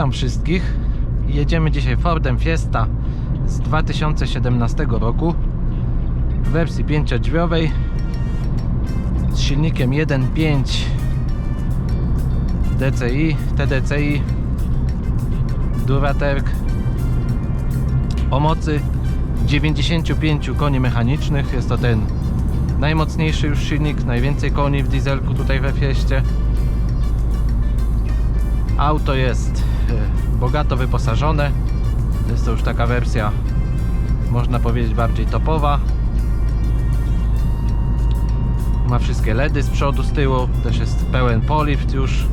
Witam wszystkich. Jedziemy dzisiaj Fordem Fiesta z 2017 roku w wersji 5-drzwiowej z silnikiem 1.5 DCI, TDCI Duraterg o mocy 95 koni mechanicznych. Jest to ten najmocniejszy już silnik, najwięcej koni w dieselku tutaj we Fieście. Auto jest bogato wyposażone. Jest to już taka wersja, można powiedzieć, bardziej topowa. Ma wszystkie LEDy z przodu, z tyłu. Też jest pełen polift już.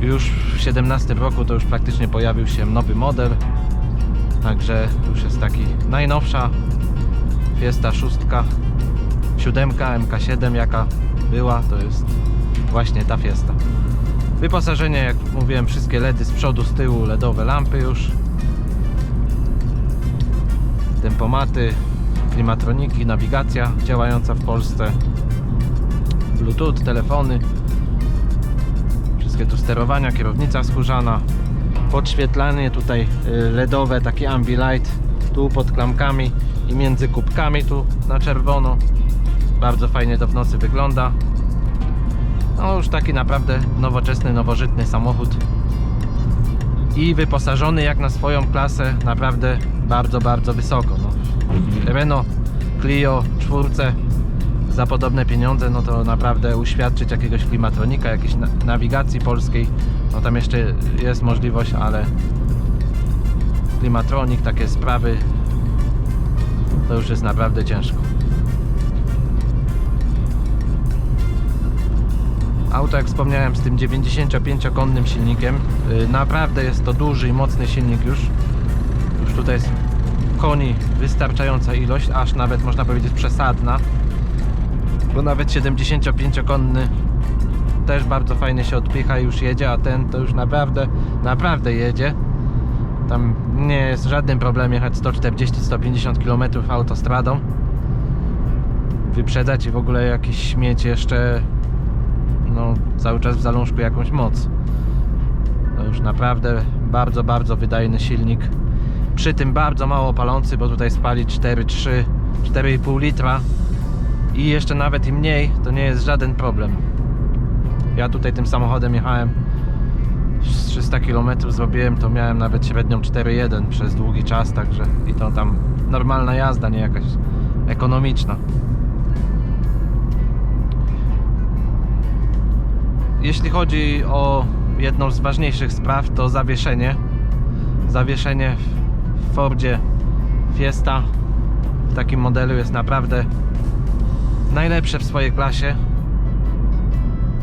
Już w 17 roku to już praktycznie pojawił się nowy model. Także już jest taki najnowsza Fiesta 6, 7, MK7 jaka była, to jest właśnie ta Fiesta. Wyposażenie, jak mówiłem, wszystkie LEDy z przodu, z tyłu, LEDowe lampy już. Tempomaty, klimatroniki, nawigacja działająca w Polsce. Bluetooth, telefony. Wszystkie tu sterowania, kierownica skórzana. Podświetlanie tutaj y, LEDowe, takie ambilight. Tu pod klamkami i między kubkami tu na czerwono. Bardzo fajnie to w nocy wygląda. No już taki naprawdę nowoczesny, nowożytny samochód i wyposażony jak na swoją klasę naprawdę bardzo, bardzo wysoko. No. Renault Clio 4 za podobne pieniądze, no to naprawdę uświadczyć jakiegoś klimatronika, jakiejś na nawigacji polskiej, no tam jeszcze jest możliwość, ale klimatronik, takie sprawy to już jest naprawdę ciężko. Auto, jak wspomniałem, z tym 95-konnym silnikiem. Yy, Naprawdę jest to duży i mocny silnik już. Już tutaj jest koni wystarczająca ilość, aż nawet można powiedzieć przesadna. Bo nawet 75-konny też bardzo fajnie się odpycha i już jedzie, a ten to już naprawdę, naprawdę jedzie. Tam nie jest żadnym problem jechać 140-150 km autostradą. Wyprzedzać i w ogóle jakiś śmieć jeszcze no, cały czas w zalążku jakąś moc. To już naprawdę bardzo, bardzo wydajny silnik. Przy tym bardzo mało palący, bo tutaj spali 4,3, 4,5 litra i jeszcze nawet i mniej, to nie jest żaden problem. Ja tutaj tym samochodem jechałem z 300 km zrobiłem, to miałem nawet średnią 4,1 przez długi czas, także i to tam normalna jazda, nie jakaś ekonomiczna. Jeśli chodzi o jedną z ważniejszych spraw, to zawieszenie. Zawieszenie w Fordzie Fiesta w takim modelu jest naprawdę najlepsze w swojej klasie.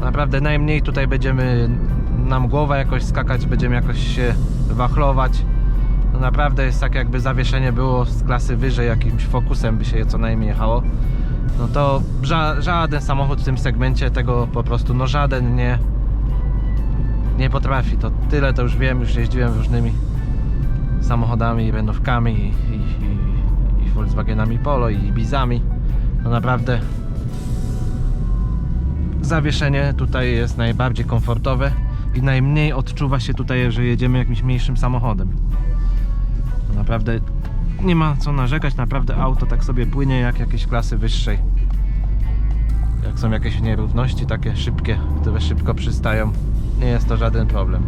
Naprawdę najmniej tutaj będziemy nam głowa jakoś skakać, będziemy jakoś się wachlować. No naprawdę jest tak jakby zawieszenie było z klasy wyżej, jakimś fokusem by się je co najmniej jechało no to ża żaden samochód w tym segmencie tego po prostu, no żaden nie nie potrafi. To tyle to już wiem, już jeździłem różnymi samochodami i renówkami i, i, i, Volkswagenami Polo i Ibizami. No naprawdę zawieszenie tutaj jest najbardziej komfortowe i najmniej odczuwa się tutaj, że jedziemy jakimś mniejszym samochodem. No naprawdę nie ma co narzekać, naprawdę auto tak sobie płynie jak jakieś klasy wyższej. Jak są jakieś nierówności takie szybkie, które szybko przystają, nie jest to żaden problem.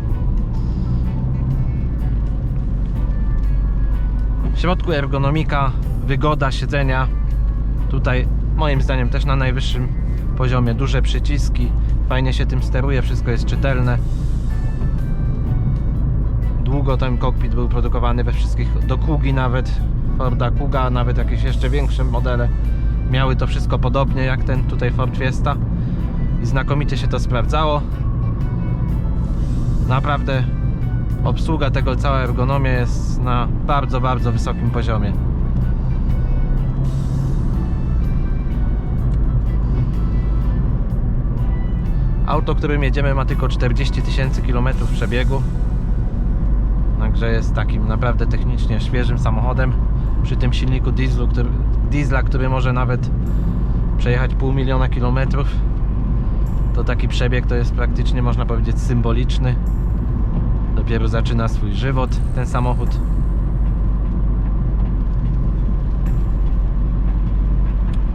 W środku ergonomika, wygoda siedzenia. Tutaj moim zdaniem też na najwyższym poziomie. Duże przyciski, fajnie się tym steruje, wszystko jest czytelne. Długo ten kokpit był produkowany we wszystkich, do Kugi nawet, Forda Kuga, nawet jakieś jeszcze większe modele miały to wszystko podobnie jak ten tutaj Ford Fiesta i znakomicie się to sprawdzało. Naprawdę obsługa tego, cała ergonomia jest na bardzo, bardzo wysokim poziomie. Auto, którym jedziemy ma tylko 40 tysięcy kilometrów przebiegu. Także jest takim naprawdę technicznie świeżym samochodem. Przy tym silniku dieslu, który, diesla, który może nawet przejechać pół miliona kilometrów. To taki przebieg to jest praktycznie można powiedzieć symboliczny. Dopiero zaczyna swój żywot ten samochód.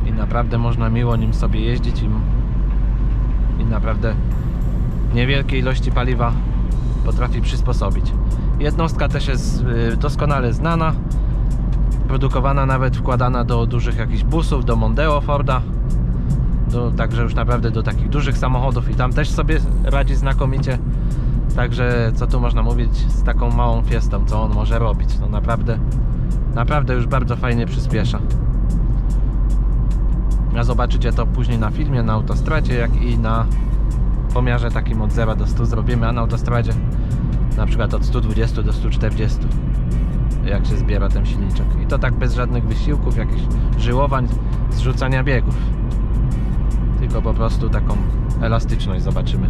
I naprawdę można miło nim sobie jeździć i, i naprawdę niewielkie ilości paliwa potrafi przysposobić. Jednostka też jest y, doskonale znana, produkowana nawet wkładana do dużych jakichś busów, do Mondeo Forda, do, także już naprawdę do takich dużych samochodów i tam też sobie radzi znakomicie. Także co tu można mówić z taką małą fiestą, co on może robić? No naprawdę, naprawdę już bardzo fajnie przyspiesza. A zobaczycie to później na filmie, na autostradzie, jak i na pomiarze takim od 0 do 100 zrobimy, a na autostradzie na przykład od 120 do 140 jak się zbiera ten silniczek. I to tak bez żadnych wysiłków, jakichś żyłowań, zrzucania biegów. Tylko po prostu taką elastyczność zobaczymy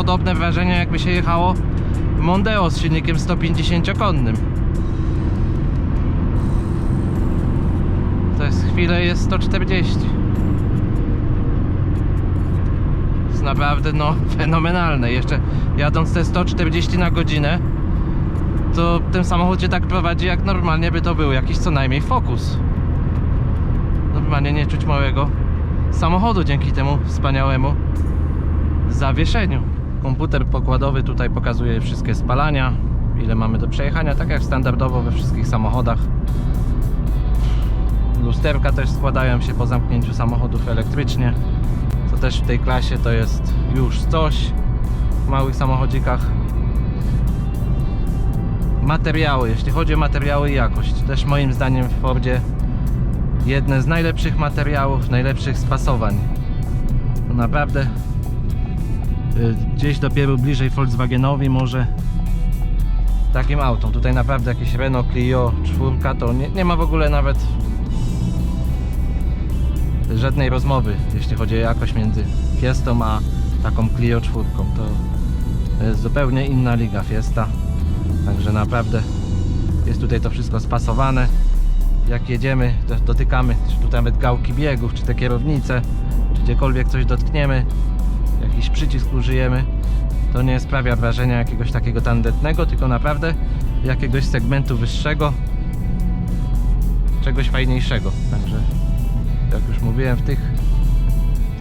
podobne wrażenie jakby się jechało Mondeo z silnikiem 150-konnym to jest chwilę jest 140 jest naprawdę no fenomenalne. Jeszcze jadąc te 140 na godzinę to ten samochód się tak prowadzi jak normalnie by to był. Jakiś co najmniej Focus normalnie nie czuć małego samochodu dzięki temu wspaniałemu zawieszeniu. Komputer pokładowy tutaj pokazuje wszystkie spalania, ile mamy do przejechania, tak jak standardowo we wszystkich samochodach. Lusterka też składają się po zamknięciu samochodów elektrycznie, co też w tej klasie to jest już coś w małych samochodzikach. Materiały, jeśli chodzi o materiały i jakość, też moim zdaniem w Fordzie jedne z najlepszych materiałów, najlepszych spasowań. To naprawdę gdzieś dopiero bliżej Volkswagenowi może takim autom. Tutaj naprawdę jakieś Renault Clio 4 to nie, nie ma w ogóle nawet żadnej rozmowy, jeśli chodzi o jakość między Fiestą a taką Clio 4. To jest zupełnie inna liga Fiesta. Także naprawdę jest tutaj to wszystko spasowane. Jak jedziemy, dotykamy, czy tu nawet gałki biegów, czy te kierownice, czy gdziekolwiek coś dotkniemy, jakiś przycisk użyjemy, to nie sprawia wrażenia jakiegoś takiego tandetnego, tylko naprawdę jakiegoś segmentu wyższego, czegoś fajniejszego. Także, jak już mówiłem, w tych,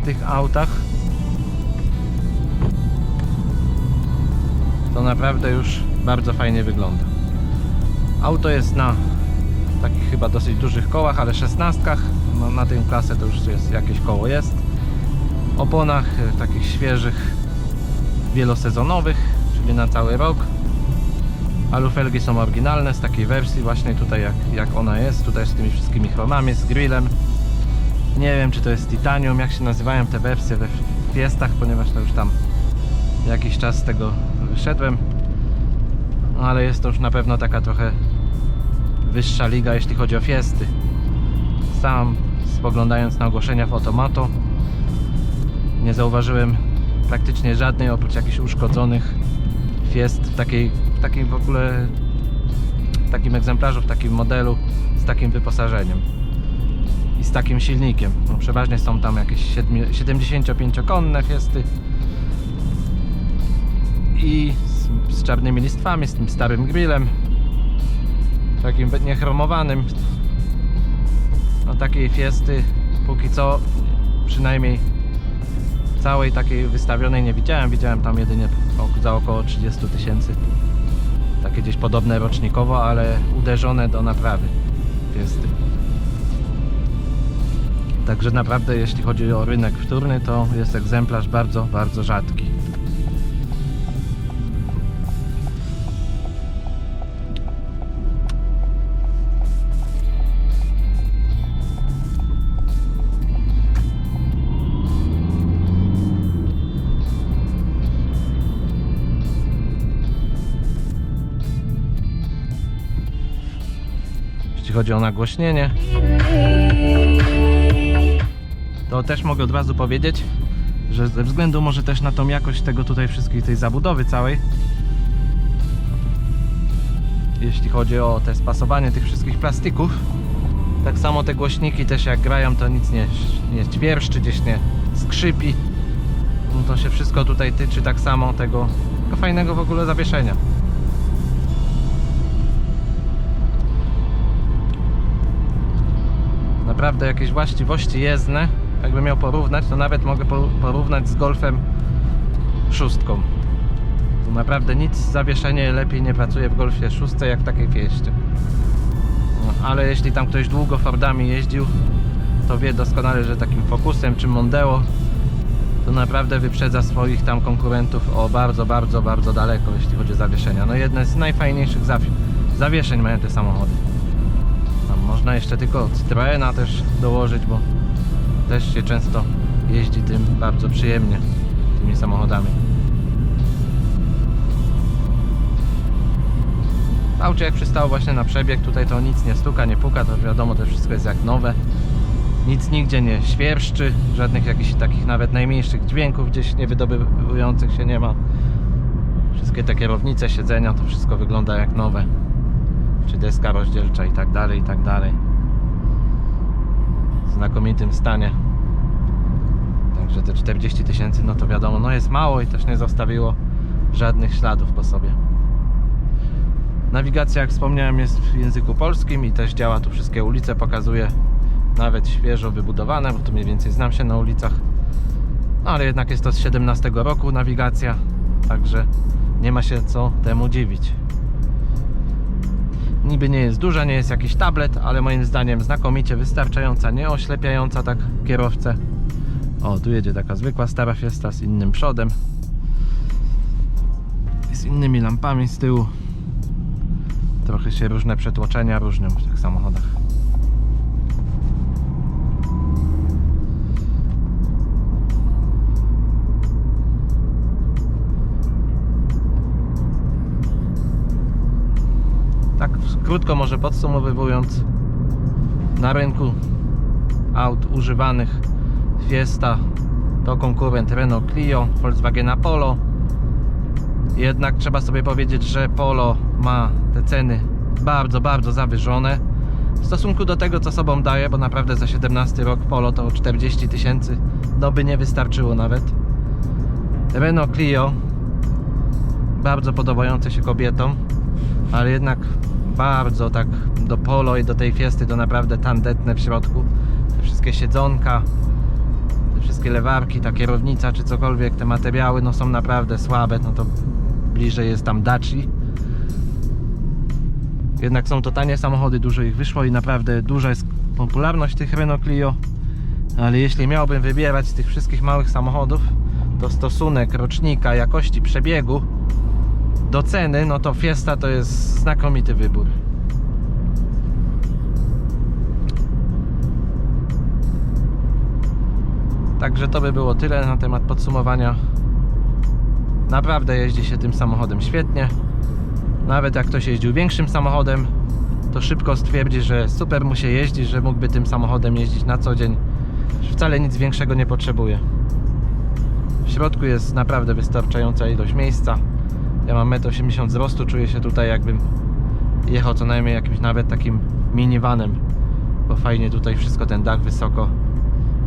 w tych autach to naprawdę już bardzo fajnie wygląda. Auto jest na takich chyba dosyć dużych kołach, ale szesnastkach. No, na tym klasę to już jest jakieś koło jest. Oponach e, takich świeżych, wielosezonowych, czyli na cały rok. Alufelgi są oryginalne z takiej wersji właśnie tutaj jak, jak ona jest, tutaj z tymi wszystkimi chromami, z grillem. Nie wiem czy to jest titanium, jak się nazywają te wersje we fiestach, ponieważ to już tam jakiś czas z tego wyszedłem. No, ale jest to już na pewno taka trochę wyższa liga, jeśli chodzi o fiesty. Sam spoglądając na ogłoszenia w Automato nie zauważyłem praktycznie żadnej oprócz jakichś uszkodzonych fiest w takiej, w takim w ogóle w takim egzemplarzu, w takim modelu z takim wyposażeniem i z takim silnikiem. No, przeważnie są tam jakieś 75-konne fiesty i z, z czarnymi listwami, z tym starym grillem takim niechromowanym no takiej fiesty póki co przynajmniej całej takiej wystawionej nie widziałem. Widziałem tam jedynie za około 30 tysięcy. Takie gdzieś podobne rocznikowo ale uderzone do naprawy. Fiesty Także naprawdę jeśli chodzi o rynek wtórny, to jest egzemplarz bardzo, bardzo rzadki. Jeśli chodzi o nagłośnienie, to też mogę od razu powiedzieć, że ze względu może też na tą jakość tego tutaj wszystkiej tej zabudowy całej, jeśli chodzi o te spasowanie tych wszystkich plastików, tak samo te głośniki też jak grają to nic nie, nie ćwierszczy, gdzieś nie skrzypi. No to się wszystko tutaj tyczy tak samo tego fajnego w ogóle zawieszenia. Naprawdę jakieś właściwości jezdne, jakbym miał porównać, to nawet mogę po- porównać z Golfem szóstką. Naprawdę nic, zawieszenie lepiej nie pracuje w Golfie szóstce jak w takiej fieście. No, ale jeśli tam ktoś długo Fordami jeździł, to wie doskonale, że takim Focusem czy Mondeo to naprawdę wyprzedza swoich tam konkurentów o bardzo, bardzo, bardzo daleko, jeśli chodzi o zawieszenia. No jedne z najfajniejszych zawi- zawieszeń mają te samochody. Można jeszcze tylko Citroena też dołożyć, bo też się często jeździ tym bardzo przyjemnie tymi samochodami. Aucie jak przystało właśnie na przebieg, tutaj to nic nie stuka, nie puka, to wiadomo, to wszystko jest jak nowe. Nic nigdzie nie świerszczy, żadnych jakichś takich nawet najmniejszych dźwięków gdzieś nie wydobywujących się nie ma. Wszystkie te kierownice, siedzenia, to wszystko wygląda jak nowe czy deska rozdzielcza i tak dalej, i tak dalej. W znakomitym stanie. Także te 40 tysięcy, no to wiadomo, no jest mało i też nie zostawiło żadnych śladów po sobie. Nawigacja, jak wspomniałem, jest w języku polskim i też działa tu wszystkie ulice, pokazuje nawet świeżo wybudowane, bo tu mniej więcej znam się na ulicach. No ale jednak jest to z 17 roku nawigacja, także nie ma się co temu dziwić. Niby nie jest duża, nie jest jakiś tablet, ale moim zdaniem znakomicie wystarczająca, nie oślepiająca tak kierowcę. O, tu jedzie taka zwykła stara Fiesta z innym przodem. Z innymi lampami z tyłu. Trochę się różne przetłoczenia różnią w tych samochodach. Krótko może podsumowując, na rynku aut używanych Fiesta to konkurent Renault Clio, Volkswagena Polo. Jednak trzeba sobie powiedzieć, że Polo ma te ceny bardzo, bardzo zawyżone w stosunku do tego, co sobą daje, bo naprawdę za 17 rok Polo to 40 tysięcy, no by nie wystarczyło nawet. Renault Clio bardzo podobające się kobietom, ale jednak bardzo tak do polo i do tej fiesty to naprawdę tandetne w środku. Te wszystkie siedzonka, te wszystkie lewarki, ta kierownica czy cokolwiek, te materiały no są naprawdę słabe, no to bliżej jest tam Daci. Jednak są to tanie samochody, dużo ich wyszło i naprawdę duża jest popularność tych Renault Clio. Ale jeśli miałbym wybierać z tych wszystkich małych samochodów, to stosunek rocznika, jakości przebiegu do ceny, no to Fiesta to jest znakomity wybór. Także to by było tyle na temat podsumowania. Naprawdę jeździ się tym samochodem świetnie. Nawet jak ktoś jeździł większym samochodem, to szybko stwierdzi, że super mu się jeździ, że mógłby tym samochodem jeździć na co dzień. Wcale nic większego nie potrzebuje. W środku jest naprawdę wystarczająca ilość miejsca. Ja mam 1,80 m wzrostu, czuję się tutaj jakbym jechał co najmniej jakimś nawet takim minivanem, bo fajnie tutaj wszystko, ten dach wysoko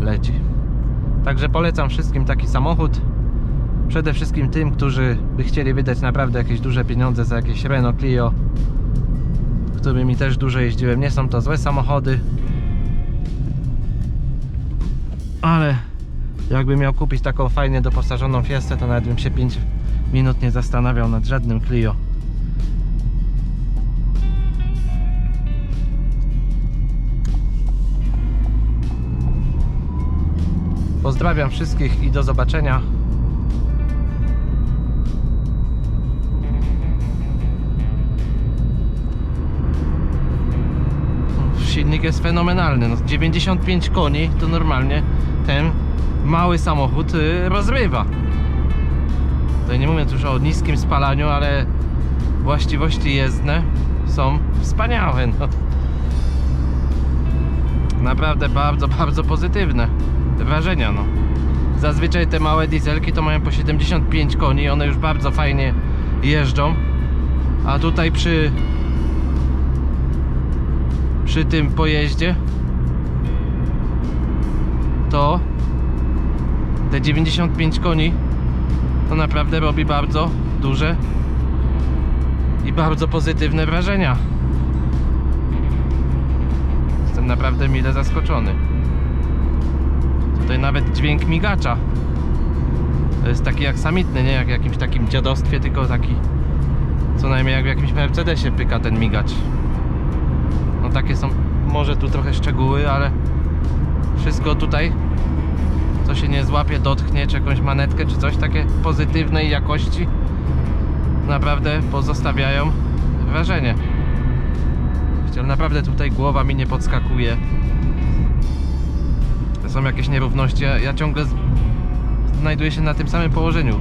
leci. Także polecam wszystkim taki samochód. Przede wszystkim tym, którzy by chcieli wydać naprawdę jakieś duże pieniądze za jakieś Renault Clio, którymi też dużo jeździłem. Nie są to złe samochody, ale jakbym miał kupić taką fajnie doposażoną Fiestę, to nawet bym się 5 minut nie zastanawiał nad żadnym Clio. Pozdrawiam wszystkich i do zobaczenia. Silnik jest fenomenalny. No, 95 koni to normalnie ten mały samochód y, rozrywa. Tutaj nie mówiąc już o niskim spalaniu, ale właściwości jezdne są wspaniałe. No. Naprawdę bardzo, bardzo pozytywne wrażenia. No. Zazwyczaj te małe dieselki to mają po 75 koni, one już bardzo fajnie jeżdżą. A tutaj przy przy tym pojeździe to te 95 koni to naprawdę robi bardzo duże i bardzo pozytywne wrażenia. Jestem naprawdę mile zaskoczony. Tutaj nawet dźwięk migacza. To jest taki jak samitny, nie jak w jakimś takim dziadostwie, tylko taki co najmniej jak w jakimś Mercedesie pyka ten migacz. No takie są może tu trochę szczegóły, ale wszystko tutaj co się nie złapie, dotknie, czy jakąś manetkę, czy coś takie pozytywnej jakości naprawdę pozostawiają wrażenie. Wiecie, naprawdę tutaj głowa mi nie podskakuje. Są jakieś nierówności. Ja, ja ciągle znajduję się na tym samym położeniu.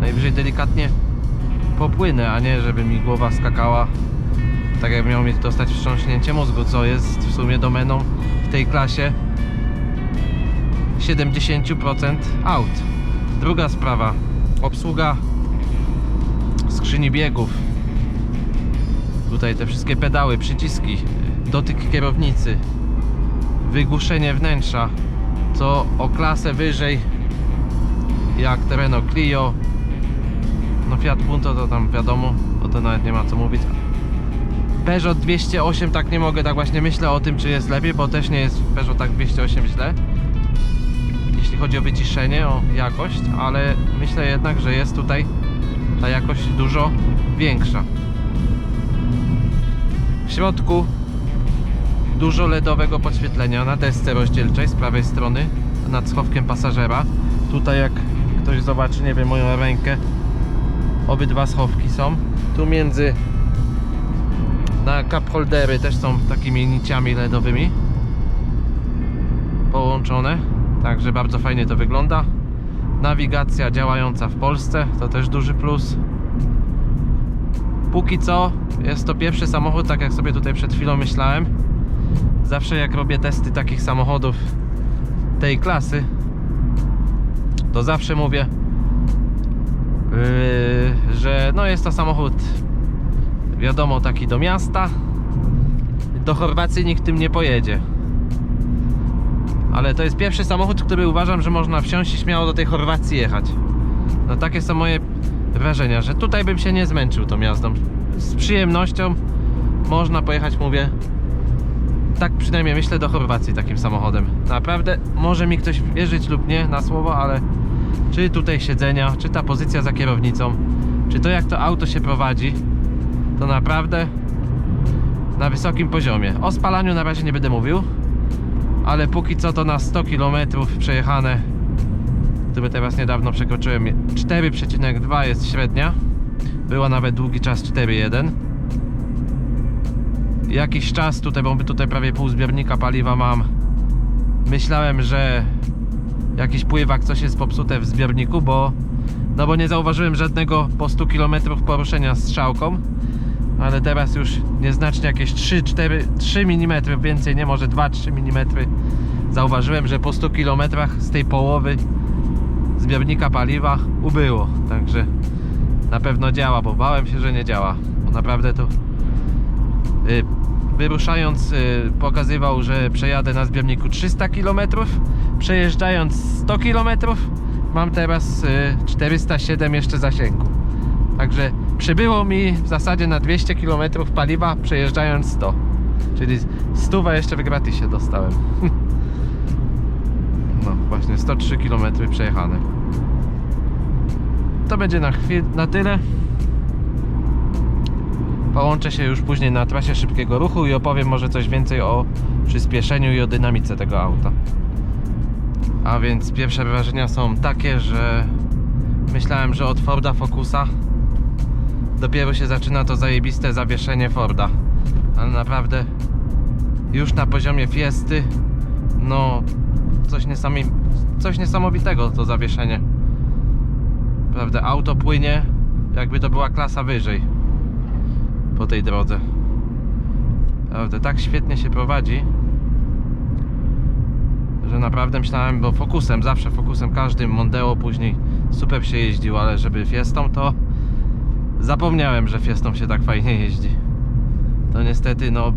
Najwyżej delikatnie popłynę, a nie żeby mi głowa skakała tak jak miał mi dostać wstrząśnięcie mózgu, co jest w sumie domeną w tej klasie 70% aut. Druga sprawa, obsługa skrzyni biegów. Tutaj te wszystkie pedały, przyciski, dotyk kierownicy, wygłuszenie wnętrza, co o klasę wyżej jak te Renault Clio. No Fiat Punto to tam wiadomo, o to nawet nie ma co mówić. Peugeot 208 tak nie mogę, tak właśnie myślę o tym czy jest lepiej, bo też nie jest Peugeot tak 208 źle chodzi o wyciszenie, o jakość, ale myślę jednak, że jest tutaj ta jakość dużo większa. W środku dużo LEDowego podświetlenia na desce rozdzielczej z prawej strony nad schowkiem pasażera. Tutaj jak ktoś zobaczy, nie wiem, moją rękę, obydwa schowki są. Tu między na cup holdery też są takimi niciami LEDowymi połączone. Także bardzo fajnie to wygląda. Nawigacja działająca w Polsce to też duży plus. Póki co jest to pierwszy samochód, tak jak sobie tutaj przed chwilą myślałem. Zawsze jak robię testy takich samochodów tej klasy, to zawsze mówię, yy, że no jest to samochód wiadomo taki do miasta. Do Chorwacji nikt tym nie pojedzie ale to jest pierwszy samochód, który uważam, że można wsiąść i śmiało do tej Chorwacji jechać. No takie są moje wrażenia, że tutaj bym się nie zmęczył tą jazdą. Z przyjemnością można pojechać, mówię, tak przynajmniej myślę do Chorwacji takim samochodem. Naprawdę może mi ktoś wierzyć lub nie na słowo, ale czy tutaj siedzenia, czy ta pozycja za kierownicą, czy to jak to auto się prowadzi, to naprawdę na wysokim poziomie. O spalaniu na razie nie będę mówił, ale póki co to na 100 km przejechane. Które teraz niedawno przekroczyłem 4,2 jest średnia. Była nawet długi czas 4,1 jakiś czas tutaj, bo tutaj prawie pół zbiornika paliwa mam. Myślałem, że jakiś pływak coś jest popsute w zbiorniku, bo no bo nie zauważyłem żadnego po 100 km poruszenia strzałką ale teraz już nieznacznie jakieś 3-4 3 mm więcej, nie może 2-3 mm zauważyłem, że po 100 km z tej połowy zbiornika paliwa ubyło, także na pewno działa, bo bałem się, że nie działa, bo naprawdę to yy, wyruszając yy, pokazywał, że przejadę na zbiorniku 300 km przejeżdżając 100 km mam teraz yy, 407 jeszcze zasięgu. Także przybyło mi w zasadzie na 200 km paliwa przejeżdżając 100 czyli 100 jeszcze w gratisie dostałem. No właśnie 103 km przejechane. To będzie na, chwil, na tyle. Połączę się już później na trasie szybkiego ruchu i opowiem może coś więcej o przyspieszeniu i o dynamice tego auta. A więc pierwsze wrażenia są takie, że myślałem, że od Forda Focusa dopiero się zaczyna to zajebiste zawieszenie Forda. Ale naprawdę już na poziomie Fiesty no coś, niesami, coś niesamowitego to zawieszenie. Prawda, auto płynie jakby to była klasa wyżej po tej drodze. Prawda, tak świetnie się prowadzi, że naprawdę myślałem, bo fokusem, zawsze fokusem każdym Mondeo później super się jeździł, ale żeby Fiestą to zapomniałem, że Fiestą się tak fajnie jeździ. To niestety, no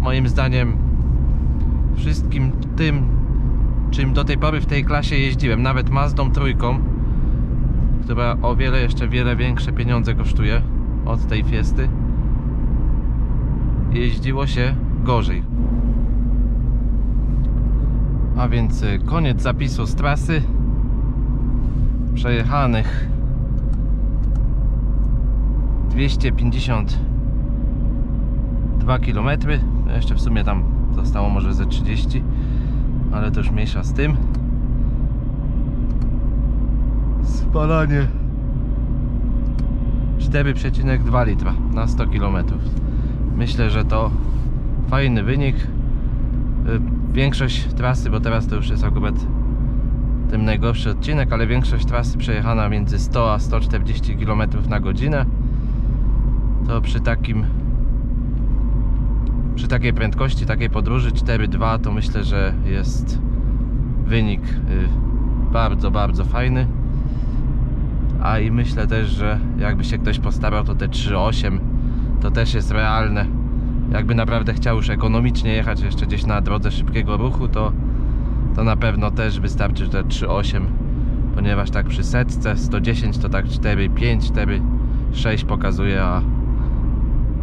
moim zdaniem wszystkim tym, czym do tej pory w tej klasie jeździłem, nawet Mazdą trójką, która o wiele jeszcze wiele większe pieniądze kosztuje od tej Fiesty, jeździło się gorzej. A więc y, koniec zapisu z trasy przejechanych 252 km. Jeszcze w sumie tam zostało może ze 30, ale to już mniejsza z tym. Spalanie 4,2 litra na 100 km. Myślę, że to fajny wynik. Y, Większość trasy, bo teraz to już jest akurat ten najgorszy odcinek, ale większość trasy przejechana między 100 a 140 km na godzinę. To przy takim przy takiej prędkości, takiej podróży 4.2 to myślę, że jest wynik y, bardzo, bardzo fajny. A i myślę też, że jakby się ktoś postarał, to te 3.8 to też jest realne. Jakby naprawdę chciał już ekonomicznie jechać jeszcze gdzieś na drodze szybkiego ruchu, to, to na pewno też wystarczy te 3.8 ponieważ tak przy setce 110 to tak 4.5, 4.6 pokazuje, a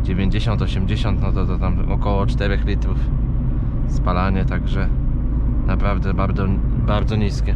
90-80 no to, to tam około 4 litrów spalanie, także naprawdę bardzo, bardzo niskie.